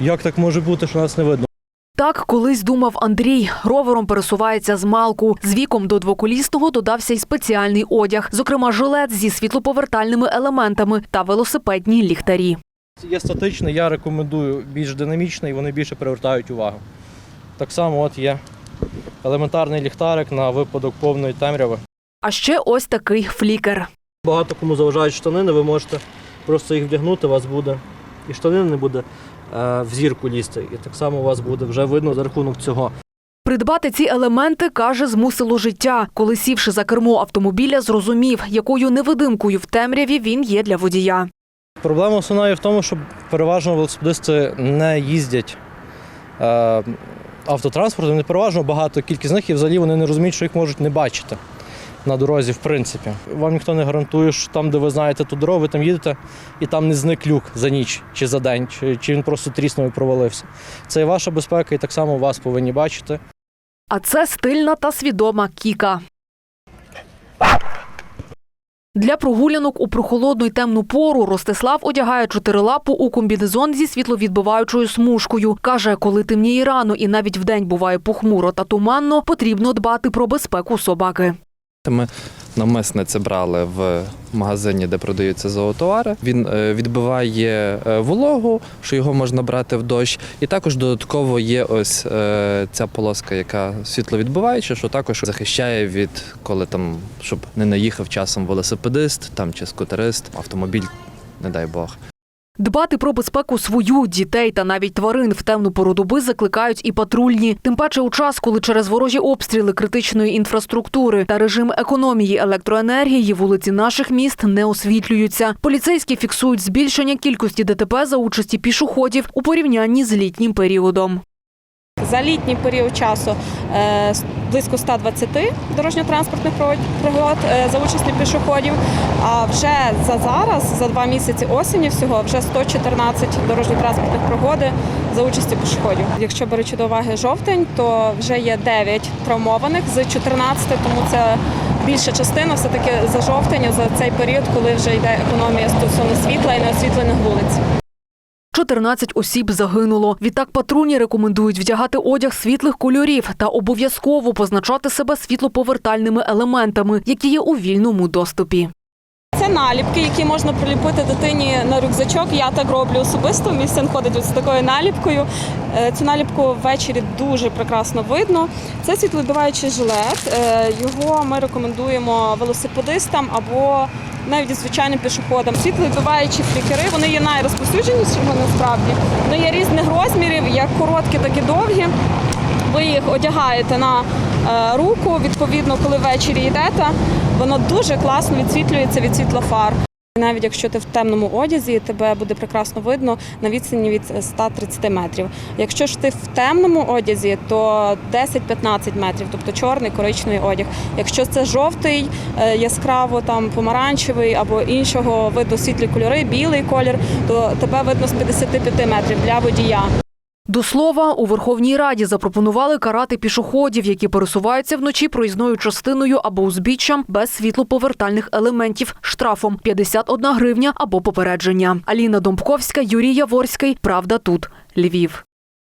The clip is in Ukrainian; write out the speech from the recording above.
Як так може бути, що нас не видно? Так колись думав Андрій. Ровером пересувається з малку. З віком до двоколісного додався й спеціальний одяг, зокрема жилет зі світлоповертальними елементами та велосипедні ліхтарі. Є статичний, я рекомендую більш динамічний, вони більше привертають увагу. Так само от є елементарний ліхтарик на випадок повної темряви. А ще ось такий флікер. Багато кому заважають штанини, ви можете просто їх вдягнути, у вас буде і штанина не буде е, в зірку лізти. І так само у вас буде вже видно за рахунок цього. Придбати ці елементи, каже, змусило життя. Коли сівши за кермо автомобіля, зрозумів, якою невидимкою в темряві він є для водія. Проблема основна є в тому, що переважно велосипедисти не їздять е, автотранспортом, не переважно багато кількість з них і взагалі вони не розуміють, що їх можуть не бачити на дорозі, в принципі. Вам ніхто не гарантує, що там, де ви знаєте ту дорогу, ви там їдете, і там не зник люк за ніч чи за день, чи, чи він просто тріснув і провалився. Це і ваша безпека, і так само вас повинні бачити. А це стильна та свідома кіка. Для прогулянок у прохолодну й темну пору Ростислав одягає чотирилапу у комбінезон зі світловідбиваючою смужкою. Каже, коли темніє рано і навіть вдень буває похмуро та туманно, потрібно дбати про безпеку собаки. Ми навмисне це брали в магазині, де продаються зоотовари. Він е, відбиває е, вологу, що його можна брати в дощ. І також додатково є ось е, ця полоска, яка світловідбиваюча, що також захищає від коли там, щоб не наїхав часом велосипедист там чи скутерист, автомобіль, не дай Бог. Дбати про безпеку свою, дітей та навіть тварин в темну пору доби закликають і патрульні. Тим паче у час, коли через ворожі обстріли критичної інфраструктури та режим економії електроенергії вулиці наших міст не освітлюються. Поліцейські фіксують збільшення кількості ДТП за участі пішоходів у порівнянні з літнім періодом. За літній період часу е, близько 120 дорожньо-транспортних пригод- пригод е, за участі пішоходів. А вже за зараз, за два місяці осені всього, вже 114 дорожньо-транспортних пригоди за участі пішоходів. Якщо беручи до уваги жовтень, то вже є 9 травмованих з 14, тому це більша частина все-таки за жовтень, за цей період, коли вже йде економія стосовно світла і неосвітлених вулиць. 14 осіб загинуло. Відтак патрульні рекомендують вдягати одяг світлих кольорів та обов'язково позначати себе світлоповертальними елементами, які є у вільному доступі. Це наліпки, які можна приліпити дитині на рюкзачок. Я так роблю особисто. Мій син ходить ось з такою наліпкою. Е, Цю наліпку ввечері дуже прекрасно видно. Це світловідбиваючий жилет. Е, Його ми рекомендуємо велосипедистам або навіть звичайним пішоходам. Світловідбиваючі флікери вони є найрозповсюдженішими насправді. Вони є різних розмірів, як короткі, так і довгі. Ви їх одягаєте на е, руку, відповідно, коли ввечері йдете, воно дуже класно відсвітлюється від світла фар. Навіть якщо ти в темному одязі, тебе буде прекрасно видно на відстані від 130 метрів. Якщо ж ти в темному одязі, то 10-15 метрів, тобто чорний коричневий одяг. Якщо це жовтий, е, яскраво там помаранчевий або іншого виду світлі кольори, білий колір, то тебе видно з 55 метрів для водія. До слова, у Верховній Раді запропонували карати пішоходів, які пересуваються вночі проїзною частиною або узбіччям без світлоповертальних елементів штрафом 51 гривня або попередження. Аліна Домбковська, Юрій Яворський. Правда тут. Львів.